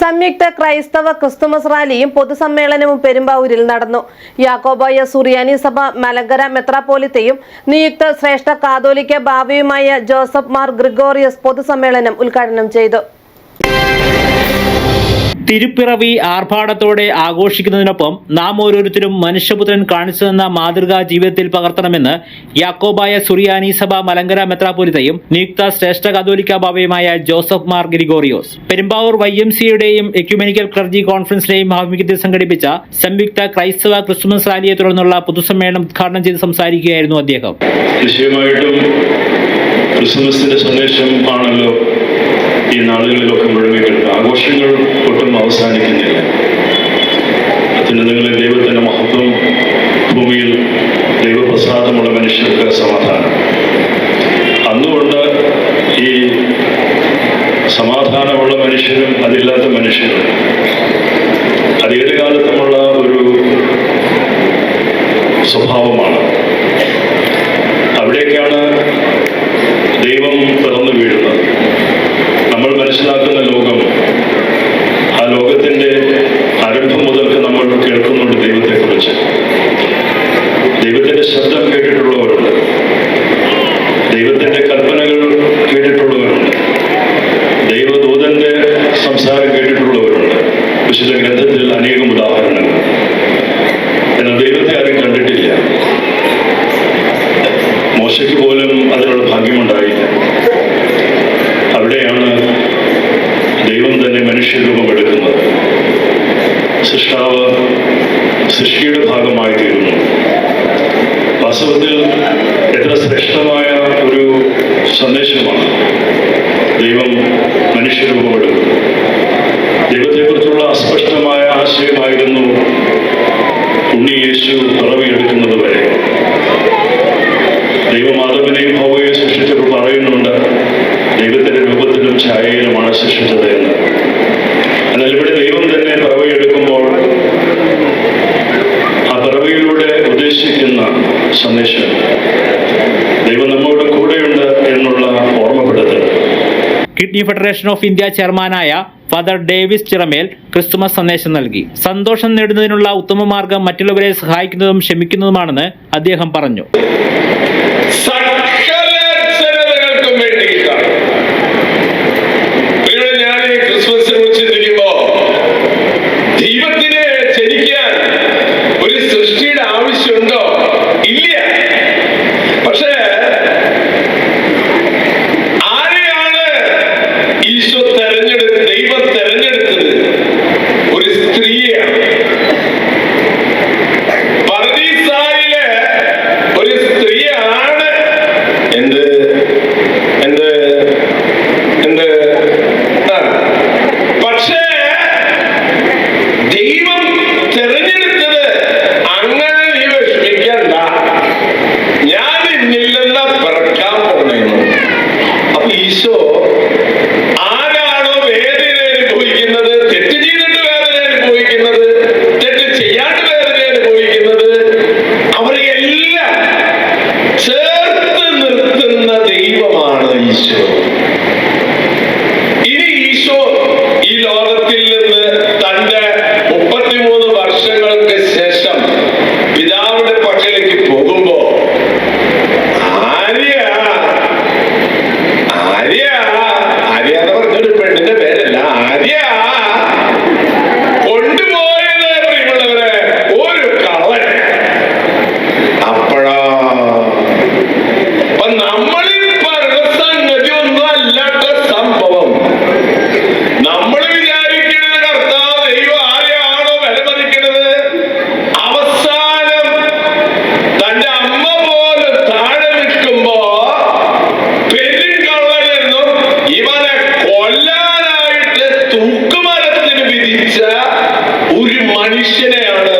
സംയുക്ത ക്രൈസ്തവ ക്രിസ്തുമസ് റാലിയും പൊതുസമ്മേളനവും പെരുമ്പാവൂരിൽ നടന്നു. യാക്കോബായ സുറിയാനി സഭ മലങ്കര മെത്രാപ്പോലിത്തയും നിയുക്ത ശ്രേഷ്ഠ കാതോലിക്ക ബാബയുമായ ജോസഫ് മാർ ഗ്രിഗോറിയസ് പൊതുസമ്മേളനം ഉദ്ഘാടനം ചെയ്തു. തിരുപ്പിറവി ആർഭാടത്തോടെ ആഘോഷിക്കുന്നതിനൊപ്പം നാം ഓരോരുത്തരും മനുഷ്യപുത്രൻ കാണിച്ചു തന്ന മാതൃകാ ജീവിതത്തിൽ പകർത്തണമെന്ന് യാക്കോബായ സുറിയാനി സഭ മലങ്കര മെത്രാപൊലിത്തയും നിയുക്ത ശ്രേഷ്ഠ കാതോലിക്ക ബാബയുമായ Joseph Mar Gregorios Perumbavoor Y M സിയുടെയും ecumenical clergy കോൺഫറൻസിന്റെയും ആഭിമുഖ്യത്തിൽ സംഘടിപ്പിച്ച സംയുക്ത ക്രൈസ്തവ ക്രിസ്മസ് റാലിയെ തുടർന്നുള്ള പൊതുസമ്മേളനം ഉദ്ഘാടനം ചെയ്ത് സംസാരിക്കുകയായിരുന്നു അദ്ദേഹം. ക്രിസ്മസിന്റെ സന്ദേശം ആണല്ലോ. ഈ നാളുകളിലൊക്കെ മുഴുവൻ ആഘോഷങ്ങൾ ഒട്ടും അവസാനിക്കുന്നില്ല. അത്യുന്നതങ്ങളിൽ ദൈവത്തിന്റെ മഹത്വം ഭൂമിയിൽ ദൈവപ്രസാദമുള്ള മനുഷ്യർക്ക് സമാധാനം. അന്നുകൊണ്ട് ഈ സമാധാനമുള്ള മനുഷ്യരും അതില്ലാത്ത മനുഷ്യരും അത് കാലത്തുമുള്ള ഒരു സ്വഭാവമാണ്. അവിടേക്കാണ് ദൈവം വിശുദ്ധ ഗ്രന്ഥത്തിൽ അനേകം ഉദാഹരണങ്ങൾ. എന്നാൽ ദൈവത്തെ ആരും കണ്ടിട്ടില്ല. മോശയ്ക്ക് പോലും അതിനുള്ള ഭാഗ്യമുണ്ടായില്ല. പറയുന്നുണ്ട് ദൈവത്തിന്റെ രൂപത്തിലും ഛായയിലുമാണ് സൃഷ്ടിച്ചത് എന്ന് എന്നാൽ ഇവിടെ ദൈവം തന്നെ പിറവിയെടുക്കുമ്പോൾ ആ പിറവിയിലൂടെ ഉദ്ദേശിക്കുന്ന സന്ദേശം ദൈവം നമ്മളുടെ കൂടെയുണ്ട് എന്നുള്ള ഓർമ്മപ്പെടുത്തൽ. കിഡ്നി ഫെഡറേഷൻ ഓഫ് ഇന്ത്യ ചെയർമാനായ ഫാദർ ഡേവിസ് ചിറമേൽ ക്രിസ്തുമസ് സന്ദേശം നൽകി. സന്തോഷം നേടുന്നതിനുള്ള ഉത്തമ മാർഗം മറ്റുള്ളവരെ സഹായിക്കുന്നതും ക്ഷമിക്കുന്നതുമാണെന്ന് അദ്ദേഹം പറഞ്ഞു. implement. Ministry മനുഷ്യനെയാണ്.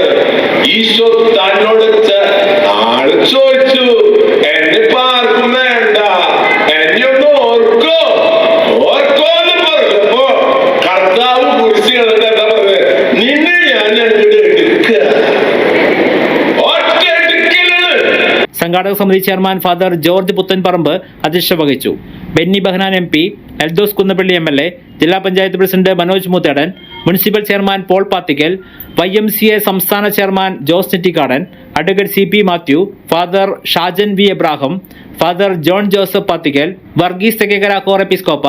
ഈശോ തന്നോട് ആൾ ചോദിച്ചു എന്നെ പാർക്കും വേണ്ട. എന്നെ ഒന്ന് ഓർക്കോ. ഓർക്കോ എന്ന് പറഞ്ഞപ്പോ കർത്താവ് കുറിച്ചുകളുടെ എന്താ പറഞ്ഞത് നിന്നെ ഞാൻ സംഘാടക സമിതി ചെയർമാൻ ഫാദർ ജോർജ് പുത്തൻപറമ്പ് അധ്യക്ഷത വഹിച്ചു. Benny Behanan M P Eldhose Kunnappilly M L A ജില്ലാ panchayat president Manoj Moothedan municipal chairman Paul Pathickal Y M C A സംസ്ഥാന chairman Jose Nettikadan advocate C P Mathew father Shajan V Abraham father John Joseph Pathickal Varghese Thekkekara core Episcopa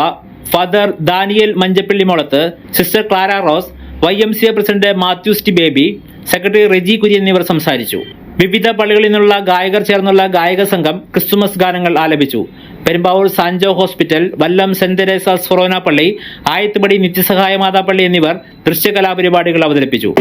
father Daniel Manjappilly Mulathu sister Clara Rose Y M C A president Mathew T Baby secretary Reji Kurian എന്നിവർ സംസാരിച്ചു. വിവിധ പള്ളികളിൽ നിന്നുള്ള ഗായകർ ചേർന്നുള്ള ഗായക സംഘം Christmas ഗാനങ്ങൾ ആലപിച്ചു. Perumbavoor Sanjo hospital Vallam saint Theresa's ഫൊറോന പള്ളി ആയത്തുപടി നിത്യസഹായ മാതാ പള്ളി എന്നിവർ ദൃശ്യകലാപരിപാടികൾ അവതരിപ്പിച്ചു.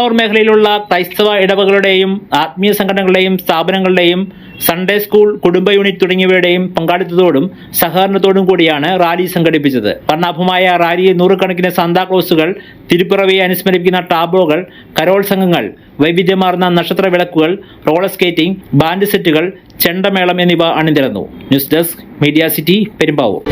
പെരുമ്പാവൂർ മേഖലയിലുള്ള ക്രൈസ്തവ ഇടവകളുടെയും ആത്മീയ സംഘടനകളുടെയും സ്ഥാപനങ്ങളുടെയും സൺഡേ സ്കൂൾ കുടുംബ യൂണിറ്റ് തുടങ്ങിയവയുടെയും പങ്കാളിത്തത്തോടും സഹകരണത്തോടും കൂടിയാണ് റാലി സംഘടിപ്പിച്ചത്. വർണാഭമായ റാലിയിൽ നൂറുകണക്കിന് സാന്താക്ലോസുകൾ തിരുപ്പിറവിയെ അനുസ്മരിപ്പിക്കുന്ന ടാബോകൾ കരോൾ സംഘങ്ങൾ വൈവിധ്യമാർന്ന നക്ഷത്ര വിളക്കുകൾ റോളർ സ്കേറ്റിംഗ് ബാൻഡ് സെറ്റുകൾ ചെണ്ടമേളം എന്നിവ അണിനിരന്നു. News desk media city Perumbavoor